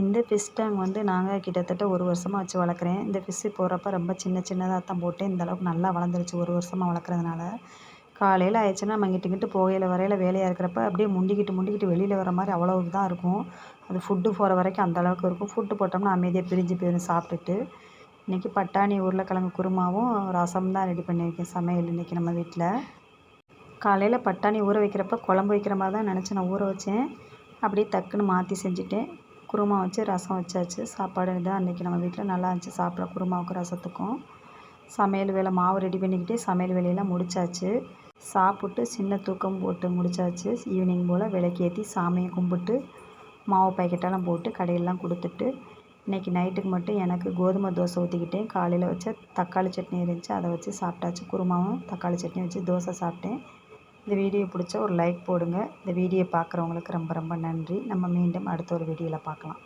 இந்த fish tank வந்து நாங்கள் கிட்டத்தட்ட ஒரு வருஷமாக வச்சு வளர்க்குறேன். இந்த ஃபிஷ்ஷு போடுறப்ப ரொம்ப சின்ன சின்னதாக தான் போட்டு இந்தளவுக்கு நல்லா வளர்ந்துருச்சு ஒரு வருஷமாக வளர்க்குறதுனால. காலையில் ஆயிடுச்சுன்னா நம்ம இங்கிட்டு இங்கிட்டு போகையில் வரையில் வேலையாக இருக்கிறப்ப அப்படியே முண்டிக்கிட்டு முண்டிக்கிட்டு வெளியில் வர மாதிரி அவ்வளோ இதாக இருக்கும். அது ஃபுட்டு போகிற வரைக்கும் அந்தளவுக்கு இருக்கும். ஃபுட்டு போட்டோம்னா அமைதியாக பிரிஞ்சு போயிடும் சாப்பிட்டுட்டு. இன்றைக்கி பட்டாணி உருளைக்கிழங்கு குருமாவும் ரசம் தான் ரெடி பண்ணியிருக்கேன். சமையல் இன்றைக்கி நம்ம வீட்டில் காலையில் பட்டாணி ஊற வைக்கிறப்ப குழம்பு வைக்கிற மாதிரி தான் நினச்சி நான் ஊற வச்சேன். அப்படியே டக்குன்னு மாற்றி செஞ்சுட்டேன். குருமா வச்சு ரசம் வச்சாச்சு. சாப்பாடு இதான் அன்றைக்கி நம்ம வீட்டில் நல்லா இருந்துச்சு. சாப்பிட குருமாவுக்கும் ரசத்துக்கும். சமையல் வேலை மாவு ரெடி பண்ணிக்கிட்டே சமையல் வேலையெல்லாம் முடிச்சாச்சு. சாப்பிட்டு சின்ன தூக்கம் போட்டு முடிச்சாச்சு. ஈவினிங் போல் விளக்கேற்றி சாமியை கும்பிட்டு மாவு பாக்கெட்டெல்லாம் போட்டு கடையெல்லாம் கொடுத்துட்டு இன்றைக்கி நைட்டுக்கு மட்டும் எனக்கு கோதுமை தோசை ஊற்றிக்கிட்டேன் காலையில் வச்ச தக்காளி சட்னி இருந்துச்சு. அதை வச்சு சாப்பிட்டாச்சு குருமாவும். தக்காளி சட்னி வச்சு தோசை சாப்பிட்டேன். இந்த வீடியோ பிடிச்சா ஒரு லைக் போடுங்க. இந்த வீடியோ பார்க்குறவங்களுக்கு ரொம்ப ரொம்ப நன்றி. நம்ம மீண்டும் அடுத்த ஒரு வீடியோவில் பார்க்கலாம்.